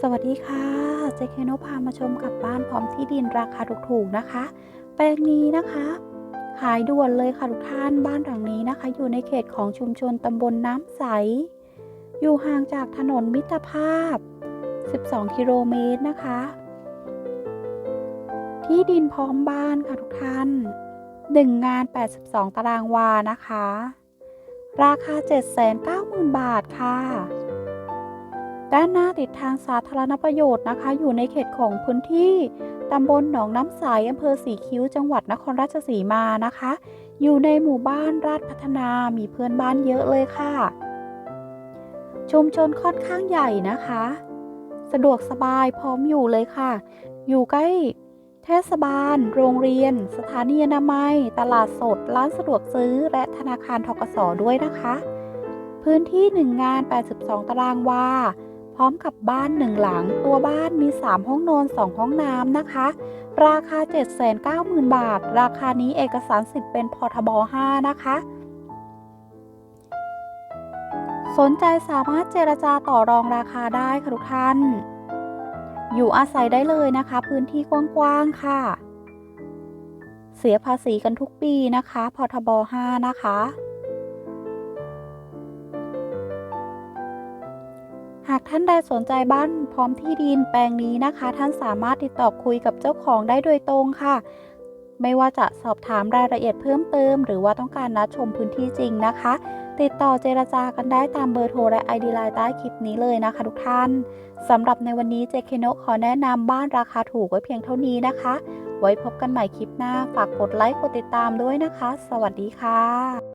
สวัสดีค่ะเจคโนพามาชมกับบ้านพร้อมที่ดินราคาถูกๆนะคะ แปลงนี้นะคะ ขายด่วนเลยค่ะทุกท่านบ้านหลังนี้นะคะ อยู่ในเขตของชุมชนตำบลน้ำใส อยู่ห่างจากถนนมิตรภาพ 12 กิโลเมตรนะคะ ที่ดินพร้อมบ้านค่ะทุกท่าน 1 งาน 82 ตารางวานะคะ ราคา 790,000 บาทค่ะ ด้านหน้าติดทางสาธารณประโยชน์นะคะ อยู่ในเขตของพื้นที่ตำบลหนองน้ำใสอำเภอสีคิ้ว จังหวัดนครราชสีมานะคะ อยู่ในหมู่บ้านราชพัฒนามีเพื่อนบ้านเยอะเลยค่ะ ชุมชนค่อนข้างใหญ่นะคะ สะดวกสบายพร้อมอยู่เลยค่ะ อยู่ใกล้เทศบาล โรงเรียน สถานีอนามัย ตลาดสด ร้านสะดวกซื้อ และธนาคารทกสด้วยนะคะ พื้นที่ 1 งาน 82 ตารางวา พร้อมกับบ้านหนึ่งหลัง ตัวบ้านมี 3 ห้องนอน 2 ห้องน้ำนะคะ ราคา 790,000 บาท ราคานี้เอกสารสิทธิ์เป็นพทบ 5 นะคะ สนใจสามารถเจรจาต่อรองราคาได้ค่ะทุกท่าน อยู่อาศัยได้เลยนะคะ พื้นที่กว้างๆค่ะ เสียภาษีกันทุกปีนะคะ พทบ 5 นะคะ หากท่านใดสนใจบ้านพร้อมที่ดินแปลงนี้นะคะ ท่านสามารถติดต่อคุยกับเจ้าของได้โดยตรงค่ะ ไม่ว่าจะสอบถามรายละเอียดเพิ่มเติม หรือว่าต้องการนัดชมพื้นที่จริงนะคะ ติดต่อเจรจากันได้ตามเบอร์โทรและ ID ไลน์ใต้คลิปนี้เลยนะคะ ทุกท่านสำหรับในวันนี้เจเคโนขอแนะนำบ้านราคาถูกไว้เพียงเท่านี้นะคะ ไว้พบกันใหม่คลิปหน้าฝากกดไลค์กดติดตามด้วยนะคะ สวัสดีค่ะ